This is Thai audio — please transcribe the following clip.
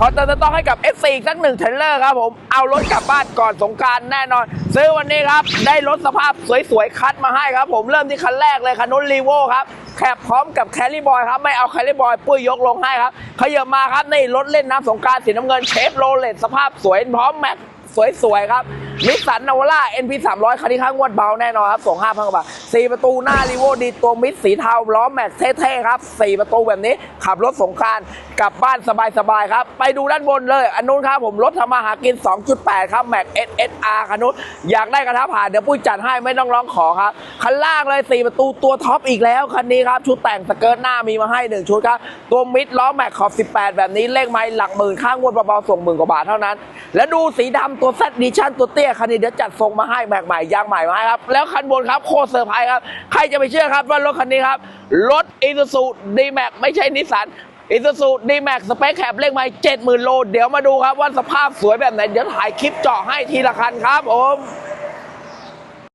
ขอเติมต้องให้กับ S4 อีกสักหนึ่งเทรลเลอร์ครับผม เอารถกลับบ้านก่อนสงการแน่นอน ซื้อวันนี้ครับ ได้รถสภาพสวยๆ คัดมาให้ครับผมเริ่มที่คันแรกเลยคันนู้นรีโวครับแคบพร้อมกับแคลรี่บอยครับ ไม่เอาแคลรี่บอยปุ้ยยกลงให้ครับขยับมาครับในรถเล่นน้ำสงการสีน้ำเงินเชฟโรเลตสภาพสวยพร้อมแม็กสวยๆครับ นิสสันนาวาร่า NP 300 คันนี้ข้างงวดเบาแน่นอนครับส่ง5,000กว่าบาท4ประตูหน้ารีโวดีตัวมิดสีเทาล้อแม็กเท่ๆครับ 4 ประตูแบบนี้ ขับรถสงการกลับบ้านสบายๆครับ ไปดูด้านบนเลย อันนู้นครับผมรถทำมาหากิน 2.8 ครับแม็ก SSR คันนู้นอยากได้กระทะผ่านเดี๋ยวปุ้ยจัดให้ไม่ต้องร้องขอครับ คันล่างเลย 4 ประตูตัวท็อปอีกแล้วคันนี้ครับชุดแต่งสเกิร์ตหน้ามีมาให้ 1 ชุดครับตัวมิดล้อแม็กขอบ 18 แบบนี้เลขไม้หลักหมื่นข้างงวดเบาๆส่งหมื่นกว่าบาทเท่านั้น แล้วดูสีดำตัวแซดดิชั่นตัวเตี้ยคันนี้เดี๋ยวจัดทรงมาให้แม็กใหม่ยางใหม่มาให้ครับ แล้วคันบนครับโคตรเซอร์ไพรส์ครับ ใครจะไปเชื่อครับว่ารถคันนี้ครับ รถอีซูซูดีแม็กไม่ใช่นิสสันอีซูซูดีแม็กสเปคแคปเลขไม่เจ็ดหมื่นโล เดี๋ยวมาดูครับว่าสภาพสวยแบบไหน เดี๋ยวถ่ายคลิปเจาะให้ทีละคันครับผม